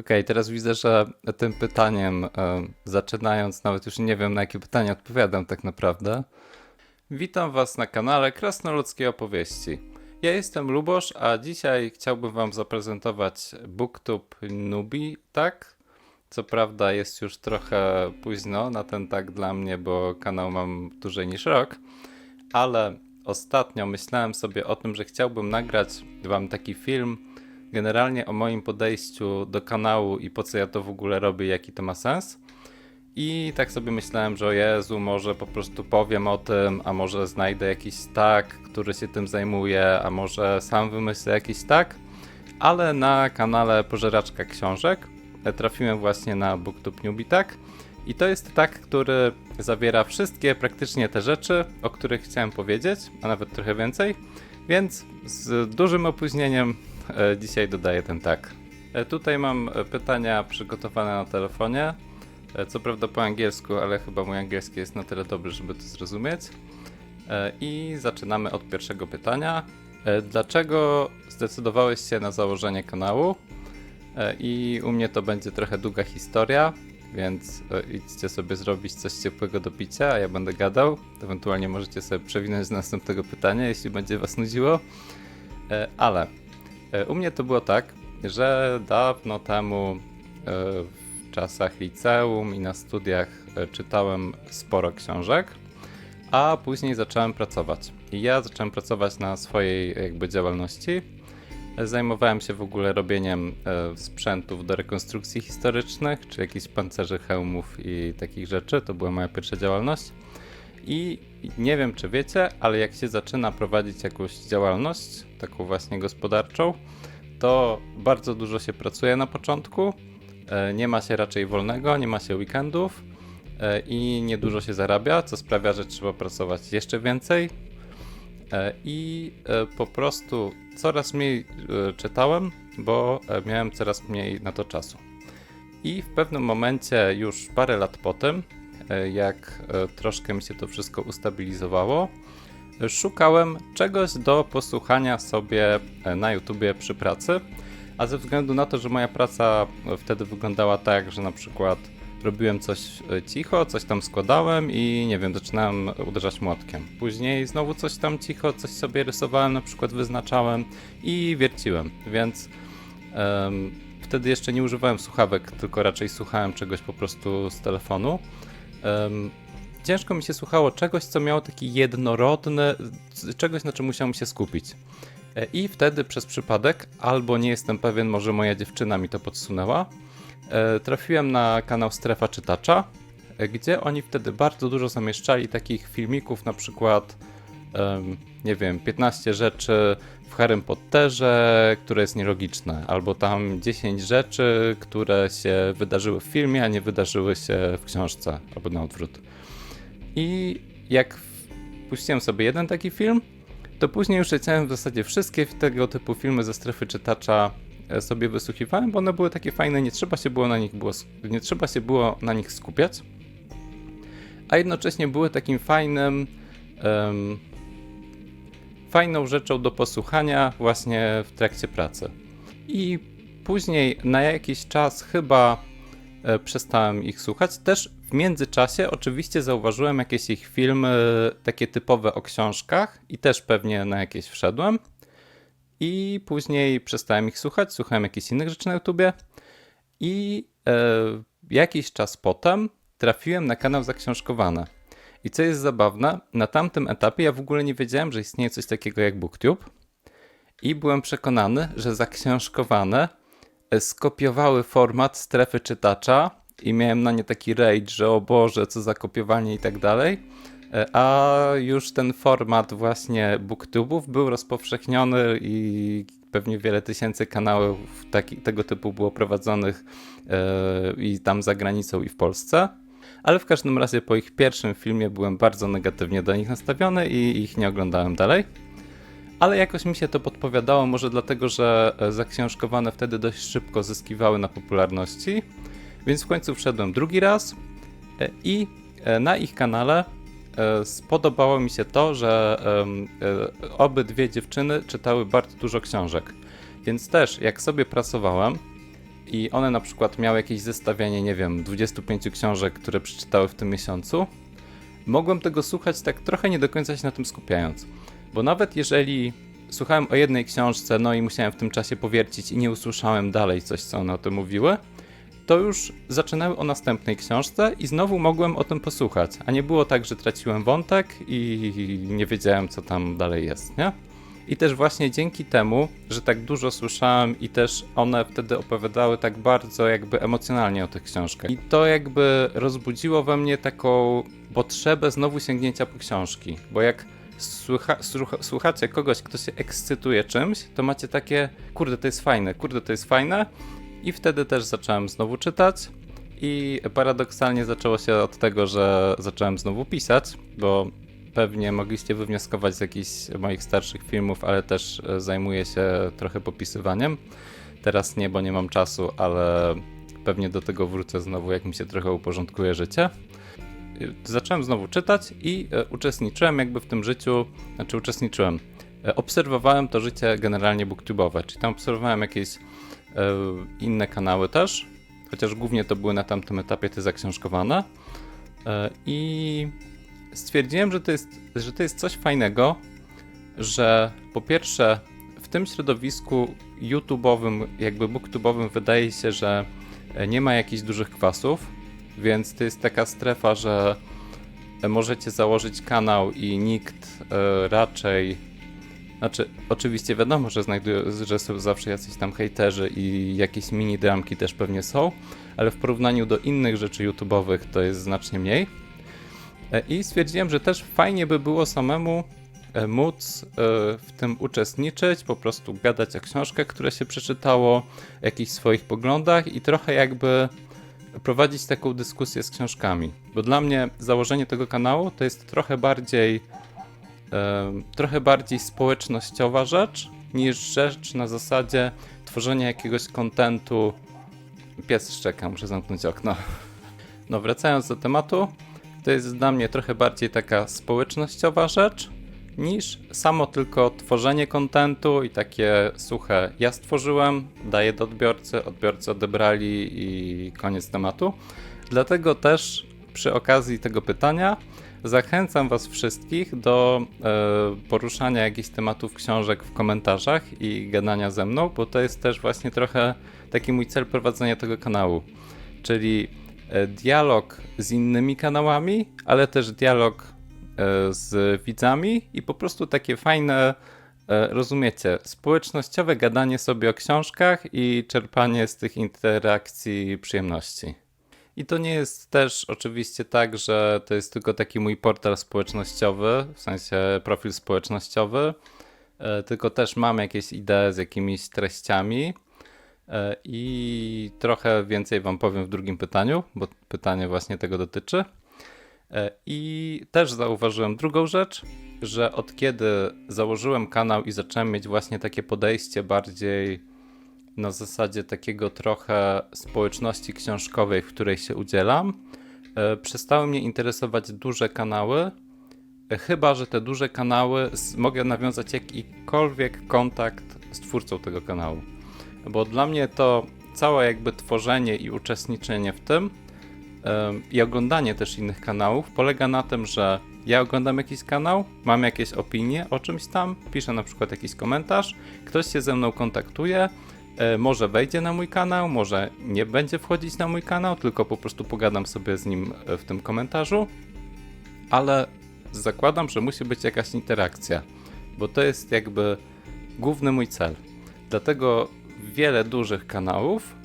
Okej, teraz widzę, że tym pytaniem, e, zaczynając, nawet już nie wiem na jakie pytanie odpowiadam tak naprawdę. Witam Was na kanale Krasnoludzkie Opowieści. Ja jestem Lubosz, a dzisiaj chciałbym Wam zaprezentować BookTube Nubi, tak? Co prawda jest już trochę późno na ten tak dla mnie, bo kanał mam dłużej niż rok, ale ostatnio myślałem sobie o tym, że chciałbym nagrać Wam taki film generalnie o moim podejściu do kanału i po co ja to w ogóle robię, jaki to ma sens. I tak sobie myślałem, że o Jezu, może po prostu powiem o tym, a może znajdę jakiś tak, który się tym zajmuje, a może sam wymyślę jakiś tak. Ale na kanale Pożeraczka Książek trafiłem właśnie na BookTube Newbie tak. I to jest tak, który zawiera wszystkie praktycznie te rzeczy, o których chciałem powiedzieć, a nawet trochę więcej. Więc z dużym opóźnieniem dzisiaj dodaję ten tak. E, Tutaj mam e, pytania przygotowane na telefonie. E, Co prawda po angielsku, ale chyba mój angielski jest na tyle dobry, żeby to zrozumieć. E, I zaczynamy od pierwszego pytania. E, Dlaczego zdecydowałeś się na założenie kanału? E, I u mnie to będzie trochę długa historia, więc e, idźcie sobie zrobić coś ciepłego do picia, a ja będę gadał. Ewentualnie możecie sobie przewinąć z następnego pytania, jeśli będzie was nudziło. E, Ale e, u mnie to było tak, że dawno temu e, w czasach liceum i na studiach e, czytałem sporo książek, a później zacząłem pracować. I ja zacząłem pracować na swojej jakby działalności. E, Zajmowałem się w ogóle robieniem e, sprzętów do rekonstrukcji historycznych, czy jakichś pancerzy, hełmów i takich rzeczy. To była moja pierwsza działalność. I nie wiem, czy wiecie, ale jak się zaczyna prowadzić jakąś działalność, taką właśnie gospodarczą, to bardzo dużo się pracuje na początku. e, Nie ma się raczej wolnego, nie ma się weekendów e, i niedużo się zarabia, co sprawia, że trzeba pracować jeszcze więcej. E, I po prostu coraz mniej czytałem, bo miałem coraz mniej na to czasu. I w pewnym momencie, już parę lat po tym, jak troszkę mi się to wszystko ustabilizowało, szukałem czegoś do posłuchania sobie e, na YouTubie przy pracy. A ze względu na to, że moja praca wtedy wyglądała tak, że na przykład robiłem coś e, cicho, coś tam składałem i nie wiem, zaczynałem uderzać młotkiem. Później znowu coś tam cicho, coś sobie rysowałem, na przykład wyznaczałem i wierciłem, więc em, wtedy jeszcze nie używałem słuchawek, tylko raczej słuchałem czegoś po prostu z telefonu. Em, ciężko mi się słuchało czegoś, co miało taki jednorodny, czegoś, na czym musiałem się skupić. E, I wtedy przez przypadek, albo nie jestem pewien, może moja dziewczyna mi to podsunęła, e, trafiłem na kanał Strefa Czytacza, e, gdzie oni wtedy bardzo dużo zamieszczali takich filmików, na przykład, nie wiem, 15 rzeczy w Harrym Potterze, które jest nielogiczne, albo tam 10 rzeczy, które się wydarzyły w filmie, a nie wydarzyły się w książce, albo na odwrót. I jak puściłem sobie jeden taki film, to później już leciałem w zasadzie wszystkie tego typu filmy ze strefy czytacza e, sobie wysłuchiwałem, bo one były takie fajne, nie trzeba się było na nich, było, nie trzeba się było na nich skupiać, a jednocześnie były takim fajnym, em, fajną rzeczą do posłuchania właśnie w trakcie pracy. I później na jakiś czas chyba przestałem ich słuchać. Też w międzyczasie oczywiście zauważyłem jakieś ich filmy takie typowe o książkach i też pewnie na jakieś wszedłem. I później przestałem ich słuchać, słuchałem jakichś innych rzeczy na YouTubie. I e, jakiś czas potem trafiłem na kanał Zaksiążkowane. I co jest zabawne, na tamtym etapie ja w ogóle nie wiedziałem, że istnieje coś takiego jak BookTube. I byłem przekonany, że Zaksiążkowane e, skopiowały format strefy czytacza i miałem na nie taki rage, że o Boże, co za kopiowanie i tak dalej. E, A już ten format właśnie booktubów był rozpowszechniony i pewnie wiele tysięcy kanałów taki, tego typu było prowadzonych e, i tam za granicą i w Polsce. Ale w każdym razie po ich pierwszym filmie byłem bardzo negatywnie do nich nastawiony i ich nie oglądałem dalej. Ale jakoś mi się to podpowiadało, może dlatego, że e, zaksiążkowane wtedy dość szybko zyskiwały na popularności. Więc w końcu wszedłem drugi raz e, i e, na ich kanale spodobało mi się to, że obydwie dziewczyny czytały bardzo dużo książek. Więc też jak sobie pracowałem i one na przykład miały jakieś zestawienie, nie wiem, 25 książek, które przeczytały w tym miesiącu, mogłem tego słuchać tak trochę nie do końca się na tym skupiając. Bo nawet jeżeli słuchałem o jednej książce, no i musiałem w tym czasie powiercić i nie usłyszałem dalej coś, co one o tym mówiły, to już zaczynały o następnej książce i znowu mogłem o tym posłuchać. A nie było tak, że traciłem wątek i nie wiedziałem, co tam dalej jest, nie? I też właśnie dzięki temu, że tak dużo słyszałem i też one wtedy opowiadały tak bardzo jakby emocjonalnie o tych książkach. I to jakby rozbudziło we mnie taką potrzebę znowu sięgnięcia po książki. Bo jak słucha, słucha, słuchacie kogoś, kto się ekscytuje czymś, to macie takie, kurde, to jest fajne, kurde, to jest fajne. I wtedy też zacząłem znowu czytać. I paradoksalnie zaczęło się od tego, że zacząłem znowu pisać, bo pewnie mogliście wywnioskować z jakichś moich starszych filmów, ale też e, zajmuję się trochę popisywaniem. Teraz nie, bo nie mam czasu, ale pewnie do tego wrócę znowu, jak mi się trochę uporządkuje życie. Zacząłem znowu czytać i e, uczestniczyłem jakby w tym życiu, znaczy uczestniczyłem. E, Obserwowałem to życie generalnie booktube'owe, czyli tam obserwowałem jakieś e, inne kanały też, chociaż głównie to były na tamtym etapie te zaksiążkowane. I stwierdziłem, że to, jest, że to jest coś fajnego, że po pierwsze w tym środowisku YouTube'owym, jakby booktubowym wydaje się, że nie ma jakichś dużych kwasów, więc to jest taka strefa, że e, możecie założyć kanał i nikt e, raczej znaczy, oczywiście wiadomo, że że są zawsze jacyś tam hejterzy i jakieś mini dramki też pewnie są, ale w porównaniu do innych rzeczy YouTube'owych to jest znacznie mniej. E, I stwierdziłem, że też fajnie by było samemu móc w tym uczestniczyć, po prostu gadać o książkach, które się przeczytało, jakichś swoich poglądach i trochę jakby prowadzić taką dyskusję z książkami. Bo dla mnie założenie tego kanału to jest trochę bardziej trochę bardziej społecznościowa rzecz niż rzecz na zasadzie tworzenia jakiegoś kontentu. Pies szczeka, muszę zamknąć okno. No, wracając do tematu, to jest dla mnie trochę bardziej taka społecznościowa rzecz niż samo tylko tworzenie kontentu i takie suche ja stworzyłem, daję do odbiorcy, odbiorcy odebrali i koniec tematu. Dlatego też przy okazji tego pytania zachęcam Was wszystkich do e, poruszania jakichś tematów książek w komentarzach i gadania ze mną, bo to jest też właśnie trochę taki mój cel prowadzenia tego kanału. Czyli e, dialog z innymi kanałami, ale też dialog z widzami i po prostu takie fajne, e, rozumiecie, społecznościowe gadanie sobie o książkach i czerpanie z tych interakcji przyjemności. I to nie jest też oczywiście tak, że to jest tylko taki mój portal społecznościowy, w sensie profil społecznościowy, e, tylko też mam jakieś idee z jakimiś treściami. E, I trochę więcej Wam powiem w drugim pytaniu, bo pytanie właśnie tego dotyczy. E, I też zauważyłem drugą rzecz, że od kiedy założyłem kanał i zacząłem mieć właśnie takie podejście bardziej na zasadzie takiego trochę społeczności książkowej, w której się udzielam, e, przestały mnie interesować duże kanały. e, Chyba, że te duże kanały mogę nawiązać jakikolwiek kontakt z twórcą tego kanału bo dla mnie to całe jakby tworzenie i uczestniczenie w tym i oglądanie też innych kanałów polega na tym, że ja oglądam jakiś kanał, mam jakieś opinie o czymś tam, piszę na przykład jakiś komentarz, ktoś się ze mną kontaktuje, e, może wejdzie na mój kanał, może nie będzie wchodzić na mój kanał, tylko po prostu pogadam sobie z nim e, w tym komentarzu, ale zakładam, że musi być jakaś interakcja, bo to jest jakby główny mój cel. Dlatego wiele dużych kanałów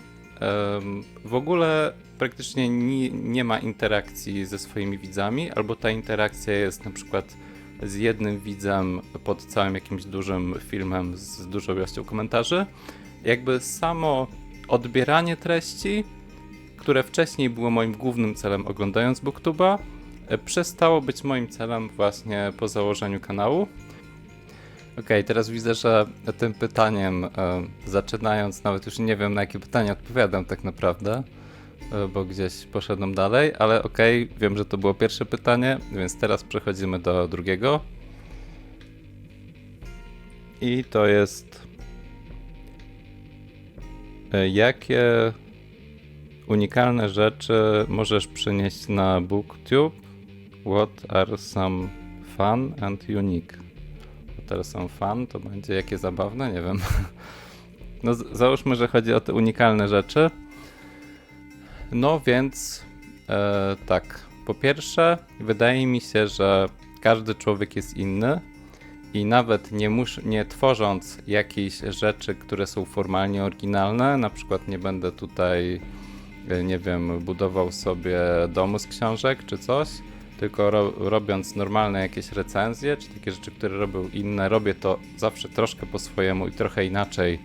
w ogóle praktycznie nie, nie ma interakcji ze swoimi widzami, albo ta interakcja jest na przykład z jednym widzem pod całym jakimś dużym filmem z dużą ilością komentarzy. Jakby samo odbieranie treści, które wcześniej było moim głównym celem oglądając Booktuba, e, przestało być moim celem właśnie po założeniu kanału. Okej, teraz widzę, że tym pytaniem, e, zaczynając, nawet już nie wiem na jakie pytanie odpowiadam tak naprawdę, e, bo gdzieś poszedłem dalej, ale okej, wiem, że to było pierwsze pytanie, więc teraz przechodzimy do drugiego. I to jest. e, Jakie unikalne rzeczy możesz przynieść na BookTube. What are some fun and unique? Are some fun? To będzie jakie zabawne? Nie wiem. No załóżmy, że chodzi o te unikalne rzeczy. No więc e, tak. Po pierwsze, wydaje mi się, że każdy człowiek jest inny i nawet nie, mus, nie tworząc jakichś rzeczy, które są formalnie oryginalne, na przykład nie będę tutaj, nie wiem, budował sobie domu z książek czy coś, tylko ro, robiąc normalne jakieś recenzje, czy takie rzeczy, które robią inne, robię to zawsze troszkę po swojemu i trochę inaczej,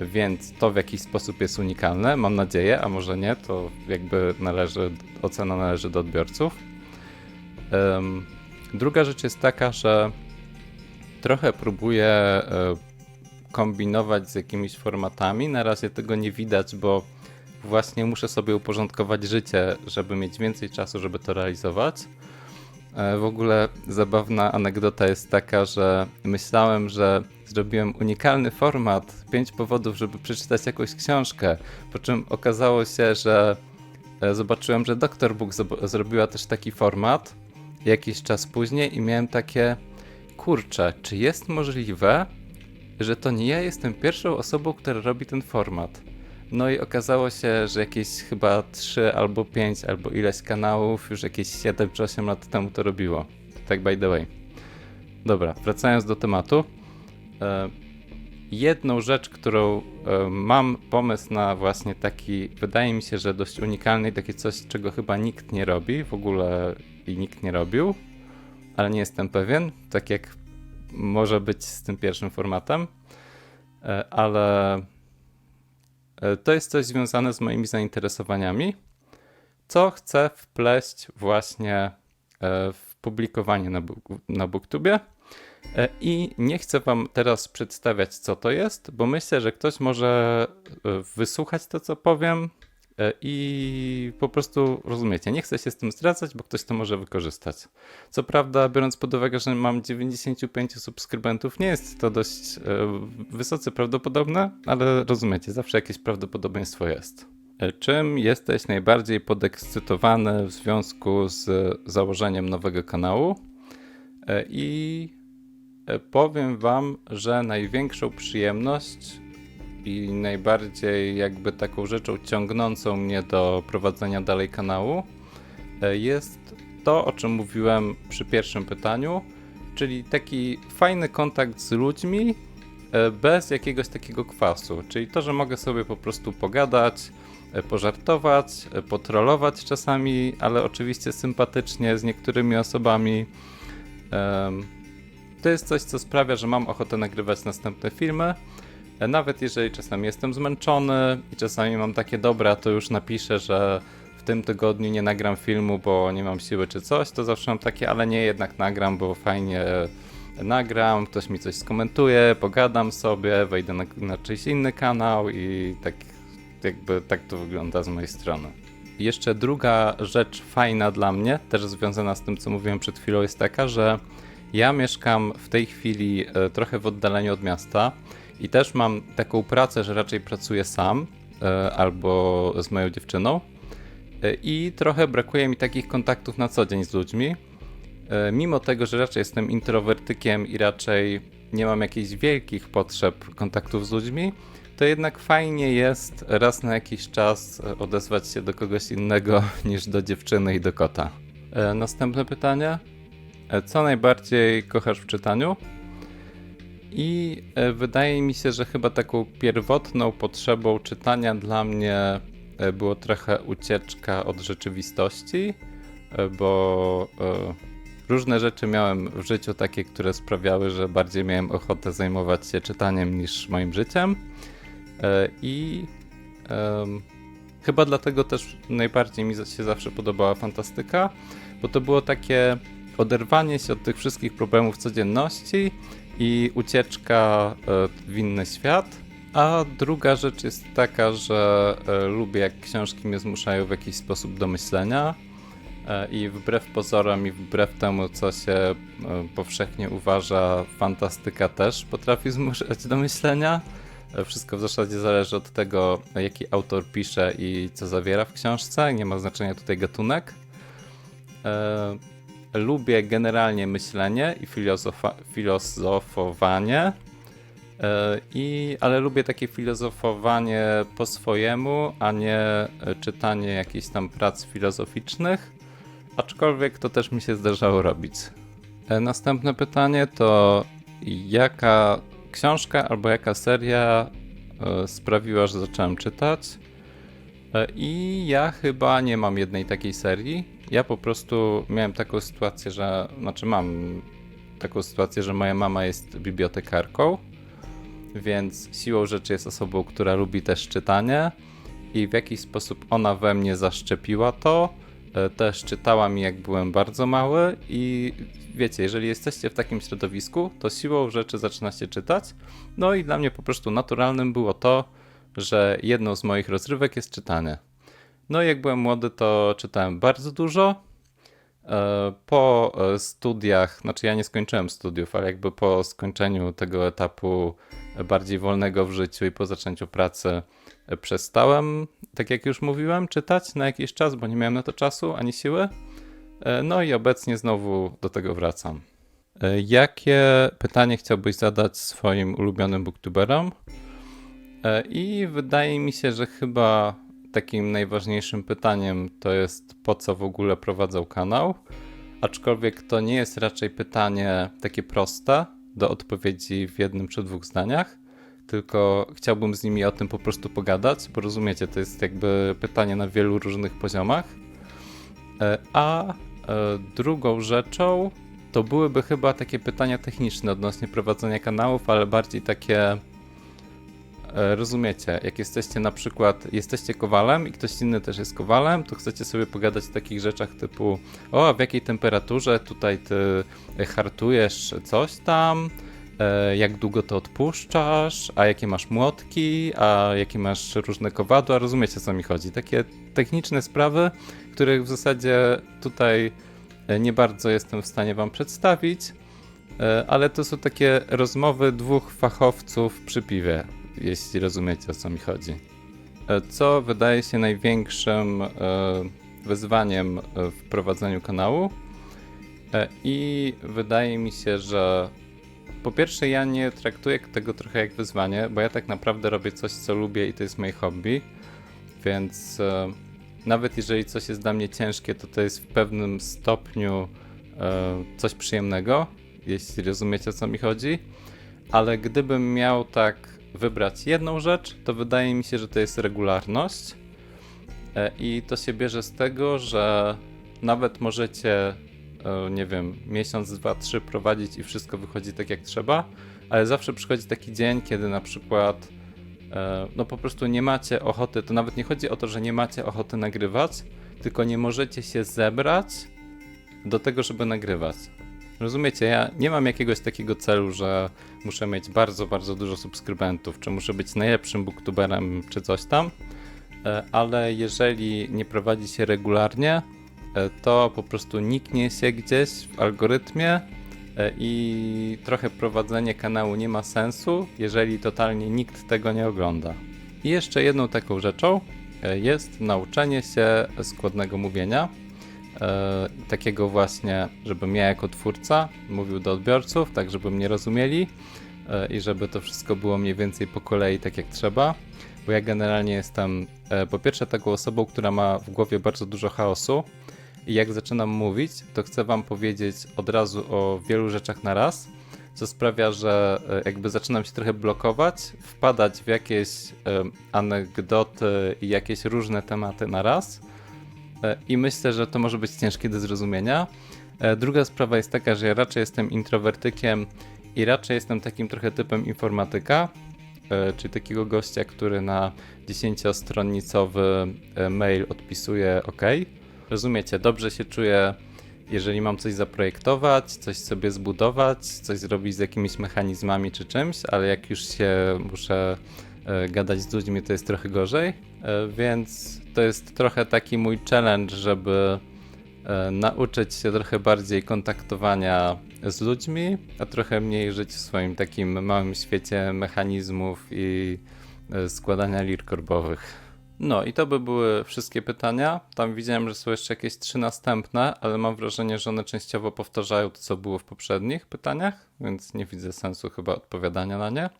więc to w jakiś sposób jest unikalne, mam nadzieję, a może nie, to jakby należy, ocena należy do odbiorców. Em, druga rzecz jest taka, że trochę próbuję e, kombinować z jakimiś formatami. Na razie tego nie widać, bo właśnie muszę sobie uporządkować życie, żeby mieć więcej czasu, żeby to realizować. E, W ogóle zabawna anegdota jest taka, że myślałem, że zrobiłem unikalny format, pięć powodów, żeby przeczytać jakąś książkę, po czym okazało się, że e, zobaczyłem, że Dr. Book zrobiła też taki format jakiś czas później i miałem takie, kurczę, czy jest możliwe, że to nie ja jestem pierwszą osobą, która robi ten format. No i okazało się, że jakieś chyba 3 albo 5 albo ileś kanałów już jakieś 7 czy 8 lat temu to robiło. Tak by the way. Dobra, wracając do tematu. E, jedną rzecz, którą e, mam pomysł na właśnie taki, wydaje mi się, że dość unikalny i takie coś, czego chyba nikt nie robi w ogóle i nikt nie robił, ale nie jestem pewien, tak jak może być z tym pierwszym formatem, E, ale to jest coś związane z moimi zainteresowaniami, co chcę wpleść właśnie e, w publikowanie na, book, na Booktubie. E, I nie chcę Wam teraz przedstawiać, co to jest, bo myślę, że ktoś może e, wysłuchać to, co powiem e, i po prostu rozumiecie. Nie chcę się z tym zdradzać, bo ktoś to może wykorzystać. Co prawda, biorąc pod uwagę, że mam 95 subskrybentów, nie jest to dość e, wysoce prawdopodobne, ale rozumiecie, zawsze jakieś prawdopodobieństwo jest. E, Czym jesteś najbardziej podekscytowany w związku z założeniem nowego kanału? E, I e, powiem Wam, że największą przyjemność i najbardziej jakby taką rzeczą ciągnącą mnie do prowadzenia dalej kanału e, jest to, o czym mówiłem przy pierwszym pytaniu, czyli taki fajny kontakt z ludźmi e, bez jakiegoś takiego kwasu. Czyli to, że mogę sobie po prostu pogadać, e, pożartować, potrolować czasami, ale oczywiście sympatycznie z niektórymi osobami. To jest coś, co sprawia, że mam ochotę nagrywać następne filmy. Nawet jeżeli czasami jestem zmęczony i czasami mam takie dobra, to już napiszę, że w tym tygodniu nie nagram filmu, bo nie mam siły czy coś, to zawsze mam takie, ale nie, jednak nagram, bo fajnie nagram, ktoś mi coś skomentuje, pogadam sobie, wejdę na, na czyjś inny kanał i tak jakby tak to wygląda z mojej strony. Jeszcze druga rzecz fajna dla mnie, też związana z tym, co mówiłem przed chwilą, jest taka, że ja mieszkam w tej chwili e, trochę w oddaleniu od miasta i też mam taką pracę, że raczej pracuję sam e, albo z moją dziewczyną. E, I trochę brakuje mi takich kontaktów na co dzień z ludźmi. E, Mimo tego, że raczej jestem introwertykiem i raczej nie mam jakichś wielkich potrzeb kontaktów z ludźmi, to jednak fajnie jest raz na jakiś czas odezwać się do kogoś innego niż do dziewczyny i do kota. Następne pytanie. Co najbardziej kochasz w czytaniu? I e, wydaje mi się, że chyba taką pierwotną potrzebą czytania dla mnie e, było trochę ucieczka od rzeczywistości, e, bo różne rzeczy miałem w życiu takie, które sprawiały, że bardziej miałem ochotę zajmować się czytaniem niż moim życiem. I chyba dlatego też najbardziej mi się zawsze podobała fantastyka, bo to było takie oderwanie się od tych wszystkich problemów codzienności i ucieczka e, w inny świat. A druga rzecz jest taka, że e, lubię jak książki mnie zmuszają w jakiś sposób do myślenia. E, I wbrew pozorom i wbrew temu, co się powszechnie uważa, fantastyka też potrafi zmuszać do myślenia. Wszystko w zasadzie zależy od tego, jaki autor pisze i co zawiera w książce. Nie ma znaczenia tutaj gatunek. Lubię generalnie myślenie i filozofowanie. E, I, ale lubię takie filozofowanie po swojemu, a nie e, czytanie jakichś tam prac filozoficznych. Aczkolwiek to też mi się zdarzało robić. E, Następne pytanie to jaka książka albo jaka seria sprawiła, że zacząłem czytać? E, I ja chyba nie mam jednej takiej serii. Ja po prostu miałem taką sytuację, że znaczy mam taką sytuację, że moja mama jest bibliotekarką, więc siłą rzeczy jest osobą, która lubi też czytanie i w jakiś sposób ona we mnie zaszczepiła to. E, Też czytała mi, jak byłem bardzo mały, i wiecie, jeżeli jesteście w takim środowisku, to siłą rzeczy zaczyna się czytać. No i dla mnie po prostu naturalnym było to, że jedną z moich rozrywek jest czytanie. No jak byłem młody, to czytałem bardzo dużo. E, Po e, studiach, znaczy ja nie skończyłem studiów, ale jakby po skończeniu tego etapu bardziej wolnego w życiu i po zaczęciu pracy e, przestałem, tak jak już mówiłem, czytać na jakiś czas, bo nie miałem na to czasu ani siły. No i obecnie znowu do tego wracam. Jakie pytanie chciałbyś zadać swoim ulubionym booktuberom? E, I wydaje mi się, że chyba takim najważniejszym pytaniem to jest po co w ogóle prowadzą kanał. Aczkolwiek to nie jest raczej pytanie takie proste do odpowiedzi w jednym czy dwóch zdaniach, tylko chciałbym z nimi o tym po prostu pogadać, bo rozumiecie, to jest jakby pytanie na wielu różnych poziomach. E, A e, drugą rzeczą to byłyby chyba takie pytania techniczne odnośnie prowadzenia kanałów, ale bardziej takie Rozumiecie, jak jesteście na przykład, jesteście kowalem i ktoś inny też jest kowalem, to chcecie sobie pogadać o takich rzeczach typu o, a w jakiej temperaturze tutaj ty hartujesz coś tam, e, jak długo to odpuszczasz, a jakie masz młotki, a jakie masz różne kowadła, rozumiecie co mi chodzi. Takie techniczne sprawy, których w zasadzie tutaj e, nie bardzo jestem w stanie wam przedstawić, e, ale to są takie rozmowy dwóch fachowców przy piwie jeśli rozumiecie o co mi chodzi. E, Co wydaje się największym e, wyzwaniem e, w prowadzeniu kanału? I wydaje mi się, że po pierwsze, ja nie traktuję tego trochę jak wyzwanie, bo ja tak naprawdę robię coś, co lubię i to jest moje hobby. Więc nawet jeżeli coś jest dla mnie ciężkie, to to jest w pewnym stopniu coś przyjemnego, jeśli rozumiecie o co mi chodzi. Ale gdybym miał tak wybrać jedną rzecz, to wydaje mi się, że to jest regularność. E, I to się bierze z tego, że nawet możecie, e, nie wiem, miesiąc, dwa, trzy prowadzić i wszystko wychodzi tak jak trzeba, ale zawsze przychodzi taki dzień, kiedy na przykład e, no po prostu nie macie ochoty, to nawet nie chodzi o to, że nie macie ochoty nagrywać, tylko nie możecie się zebrać do tego, żeby nagrywać. Rozumiecie, ja nie mam jakiegoś takiego celu, że muszę mieć bardzo, bardzo dużo subskrybentów, czy muszę być najlepszym booktuberem, czy coś tam, E, ale jeżeli nie prowadzi się regularnie, e, to po prostu niknie się gdzieś w algorytmie e, i trochę prowadzenie kanału nie ma sensu, jeżeli totalnie nikt tego nie ogląda. I jeszcze jedną taką rzeczą jest nauczenie się składnego mówienia. E, takiego właśnie, żebym ja jako twórca mówił do odbiorców, tak żeby mnie rozumieli e, i żeby to wszystko było mniej więcej po kolei tak jak trzeba. Bo ja generalnie jestem e, po pierwsze taką osobą, która ma w głowie bardzo dużo chaosu i jak zaczynam mówić, to chcę wam powiedzieć od razu o wielu rzeczach na raz, co sprawia, że jakby zaczynam się trochę blokować, wpadać w jakieś anegdoty i jakieś różne tematy na raz. E, I myślę, że to może być ciężkie do zrozumienia. E, Druga sprawa jest taka, że ja raczej jestem introwertykiem i raczej jestem takim trochę typem informatyka, e, czyli takiego gościa, który na 10-stronnicowy e, mail odpisuje OK. Rozumiecie, dobrze się czuję, jeżeli mam coś zaprojektować, coś sobie zbudować, coś zrobić z jakimiś mechanizmami czy czymś, ale jak już się muszę gadać z ludźmi, to jest trochę gorzej. E, Więc to jest trochę taki mój challenge, żeby e, nauczyć się trochę bardziej kontaktowania z ludźmi, a trochę mniej żyć w swoim takim małym świecie mechanizmów i e, składania lir korbowych. No i to by były wszystkie pytania. Tam widziałem, że są jeszcze jakieś trzy następne, ale mam wrażenie, że one częściowo powtarzają to, co było w poprzednich pytaniach, więc nie widzę sensu chyba odpowiadania na nie.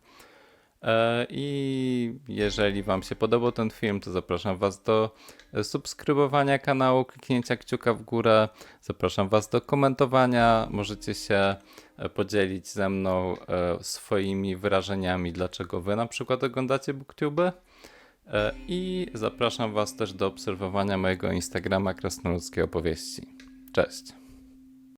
E, I jeżeli Wam się podobał ten film, to zapraszam Was do subskrybowania kanału, kliknięcia kciuka w górę. Zapraszam Was do komentowania. Możecie się e, podzielić ze mną e, swoimi wyrażeniami, dlaczego Wy na przykład oglądacie BookTube. I zapraszam Was też do obserwowania mojego Instagrama Krasnoludzkie Opowieści. Cześć!